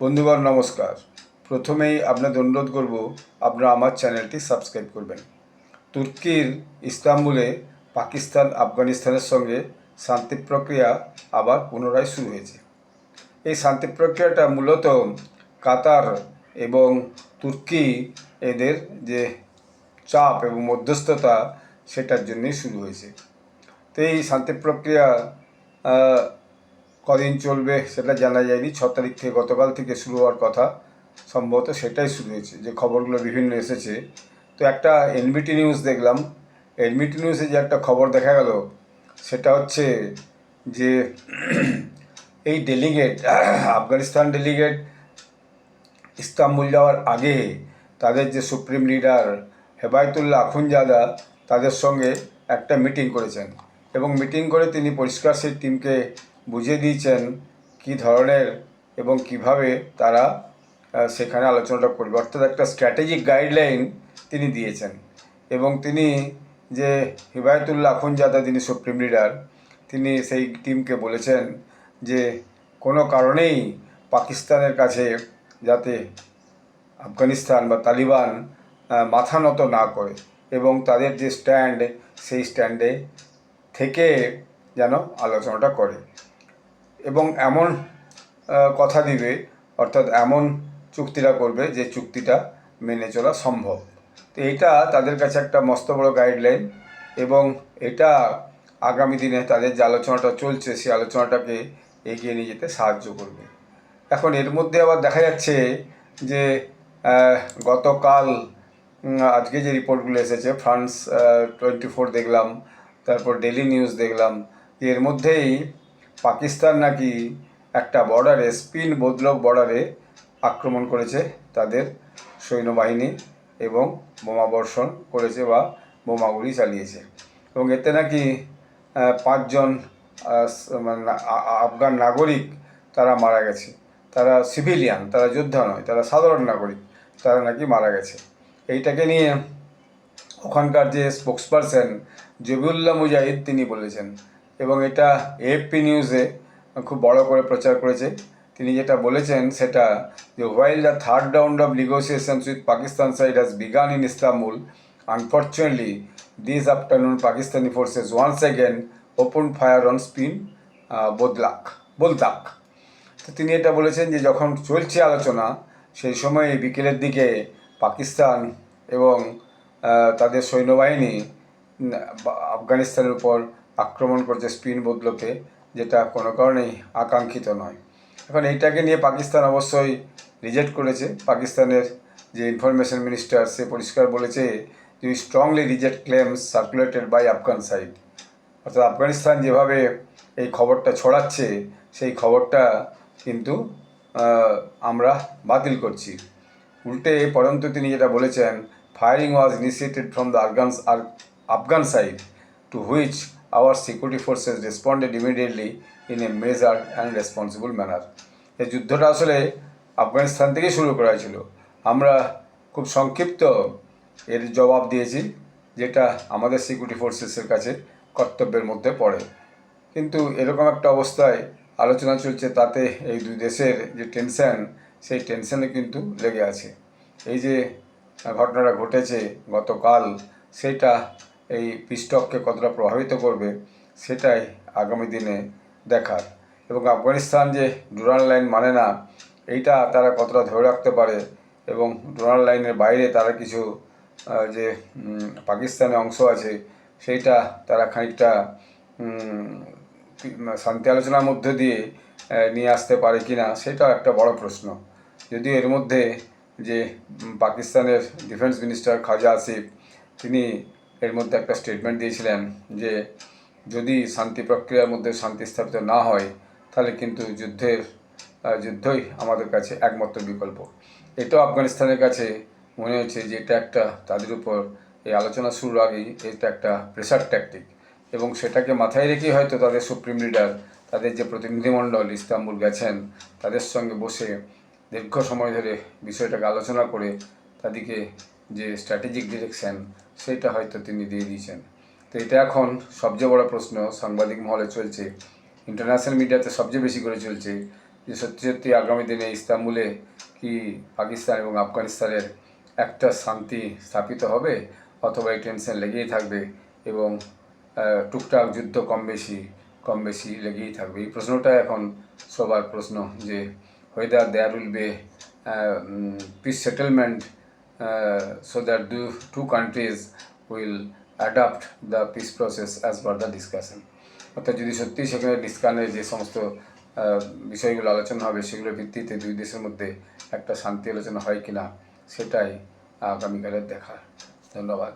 বন্ধুগণ, নমস্কার। প্রথমেই আপনাদের অনুরোধ করব, আপনারা আমার চ্যানেলটি সাবস্ক্রাইব করবেন। তুর্কির ইস্তাম্বুলে পাকিস্তান, আফগানিস্তানের সঙ্গে শান্তি প্রক্রিয়া আবার পুনরায় শুরু হয়েছে। এই শান্তি প্রক্রিয়াটা মূলত কাতার এবং তুর্কি এদের যে চাপ এবং মধ্যস্থতা, সেটার জন্যই শুরু হয়েছে। তো এই শান্তি প্রক্রিয়া কদিন চলবে সেটা জানা যায়নি। ছ তারিখ থেকে গতকাল থেকে শুরু হওয়ার কথা। সম্ভবত সেটাই শুরু হয়েছে, যে খবরগুলো বিভিন্ন এসেছে। তো একটা এনবিটি নিউজ দেখলাম। এনবিটি নিউজে যে একটা খবর দেখা গেল, সেটা হচ্ছে যে এই ডেলিগেট আফগানিস্তান ডেলিগেট ইস্তাম্বুল যাওয়ার আগে তাদের যে সুপ্রিম লিডার হেবায়তুল্লাহ আখুনজাদা, তাদের সঙ্গে একটা মিটিং করেছেন। এবং মিটিং করে তিনি পরিষ্কার সেই টিমকে বুঝিয়ে দিয়েছেন কী ধরনের এবং কীভাবে তারা সেখানে আলোচনাটা করবে। অর্থাৎ একটা স্ট্র্যাটেজিক গাইডলাইন তিনি দিয়েছেন। এবং তিনি যে হিবায়তুল্লাহ আখুনজাদা যিনি সুপ্রিম লিডার তিনি সেই টিমকে বলেছেন যে কোনো কারণেই পাকিস্তানের কাছে যাতে আফগানিস্তান বা তালিবান মাথা নত না করে এবং তাদের যে স্ট্যান্ড সেই স্ট্যান্ডে থেকে যেন আলোচনাটা করে। এবং এমন কথা দিবে, অর্থাৎ এমন চুক্তিটা করবে যে চুক্তিটা মেনে চলা সম্ভব। তো এটা তাদের কাছে একটা মস্ত বড় গাইডলাইন এবং এটা আগামী দিনে তাদের যে আলোচনাটা চলছে, সেই আলোচনাটাকে এগিয়ে নিয়ে যেতে সাহায্য করবে। এখন এর মধ্যে আবার দেখা যাচ্ছে যে গতকাল আজকে যে রিপোর্টগুলো এসেছে ফ্রান্স টোয়েন্টি ফোর দেখলাম, তারপর ডেলি নিউজ দেখলাম, এর মধ্যেই পাকিস্তান নাকি একটা বর্ডারে স্পিন বদলক বর্ডারে আক্রমণ করেছে তাদের সৈন্যবাহিনী এবং বোমাবর্ষণ করেছে বা বোমাগুলি চালিয়েছে। এবং এতে নাকি পাঁচজন মানে আফগান নাগরিক তারা মারা গেছে। তারা সিভিলিয়ান তারা যোদ্ধা নয়, তারা সাধারণ নাগরিক, তারা নাকি মারা গেছে। এইটাকে নিয়ে ওখানকার যে স্পোক্সপারসন জবিউল্লাহ মুজাহিদ তিনি বলেছেন এবং এটা এএফপি নিউজে খুব বড় করে প্রচার করেছে। তিনি যেটা বলেছেন সেটা যে while the third round of negotiations with Pakistan side has begun in Istanbul unfortunately this afternoon Pakistani forces once again open fire on Spin Boldak Boldak তো তিনি এটা বলেছেন যে যখন চলছে আলোচনা, সেই সময় বিকেলের দিকে পাকিস্তান এবং তাদের সৈন্যবাহিনী আফগানিস্তানের উপর আক্রমণ করছে স্পিন বদলকে যেটা কোনো কারণেই আকাঙ্ক্ষিত নয়। এখন এইটাকে নিয়ে পাকিস্তান অবশ্যই রিজেক্ট করেছে। পাকিস্তানের যে ইনফরমেশন মিনিস্টার, সে পরিষ্কার বলেছে যে strongly reject claims circulated by Afghan side অর্থাৎ আফগানিস্তান যেভাবে এই খবরটা ছড়াচ্ছে, সেই খবরটা কিন্তু আমরা বাতিল করছি। উল্টে পরন্তু তিনি যেটা বলেছেন firing was initiated from the Afghan Afghan side to which our security forces responded immediately in a measured and responsible manner এই যুদ্ধটা আসলে আফগানিস্তান থেকেই শুরু করা হয়েছিল। আমরা খুব সংক্ষিপ্ত এর জবাব দিয়েছি, যেটা আমাদের সিকিউরিটি ফোর্সেসের কাছে কর্তব্যের মধ্যে পড়ে। কিন্তু এরকম একটা অবস্থায় আলোচনা চলছে, তাতে এই দুই দেশের যে টেনশন সেই টেনশনে কিন্তু লেগে আছে। এই যে ঘটনাটা ঘটেছে গতকাল, সেটা এই পিস্টককে কতটা প্রভাবিত করবে সেটাই আগামী দিনে দেখার। এবং আফগানিস্তান যে ডুরাল লাইন মানে না, এইটা তারা কতটা ধরে রাখতে পারে এবং ডুরাল লাইনের বাইরে তারা কিছু যে পাকিস্তানের অংশ আছে, সেইটা তারা খানিকটা শান্তি আলোচনার মধ্যে দিয়ে নিয়ে আসতে পারে কি না সেটাও একটা বড় প্রশ্ন। যদিও এর মধ্যে যে পাকিস্তানের ডিফেন্স মিনিস্টার খাজা আসিফ, তিনি এর মধ্যে একটা স্টেটমেন্ট দিয়েছিলেন যে, যদি শান্তি প্রক্রিয়ার মধ্যে শান্তি স্থাপিত না হয়, তাহলে কিন্তু যুদ্ধের যুদ্ধই আমাদের কাছে একমাত্র বিকল্প। এটাও আফগানিস্তানের কাছে মনে হচ্ছে যে, এটা একটা তাদের উপর এই আলোচনা শুরুর আগেই এটা একটা প্রেশার ট্যাকটিক এবং সেটাকে মাথায় রেখেই হয়তো তাদের সুপ্রিম লিডার তাদের যে প্রতিনিধিমণ্ডল ইস্তাম্বুল গেছেন, তাদের সঙ্গে বসে দীর্ঘ সময় ধরে বিষয়টাকে আলোচনা করে তাদেরকে যে স্ট্র্যাটেজিক ডিরেকশন সেটা হয়তো তিনি দিয়ে দিয়েছেন। তো এটা এখন সবচেয়ে বড় প্রশ্ন সাংবাদিক মহলে চলছে। ইন্টারন্যাশনাল মিডিয়াতে সবচেয়ে বেশি করে চলছে যে সত্যি সত্যি আগামী দিনে ইস্তাম্বুলে কি পাকিস্তান এবং আফগানিস্তানের একটা শান্তি স্থাপিত হবে অথবা এই টেনশন লেগেই থাকবে এবং টুকটাক যুদ্ধ কম বেশি কম বেশি লেগেই থাকবে। এই প্রশ্নটা এখন সবার প্রশ্ন যে whether there will be peace uh, so that the two countries will adopt the peace process as per the discussion. অর্থাৎ যদি সত্যি সেখানে ডিসকানে যে সমস্ত বিষয়গুলো আলোচনা হবে, সেগুলোর ভিত্তিতে দুই দেশের মধ্যে একটা শান্তি আলোচনা হয় কিনা, সেটাই আগামীকালের দেখা। ধন্যবাদ।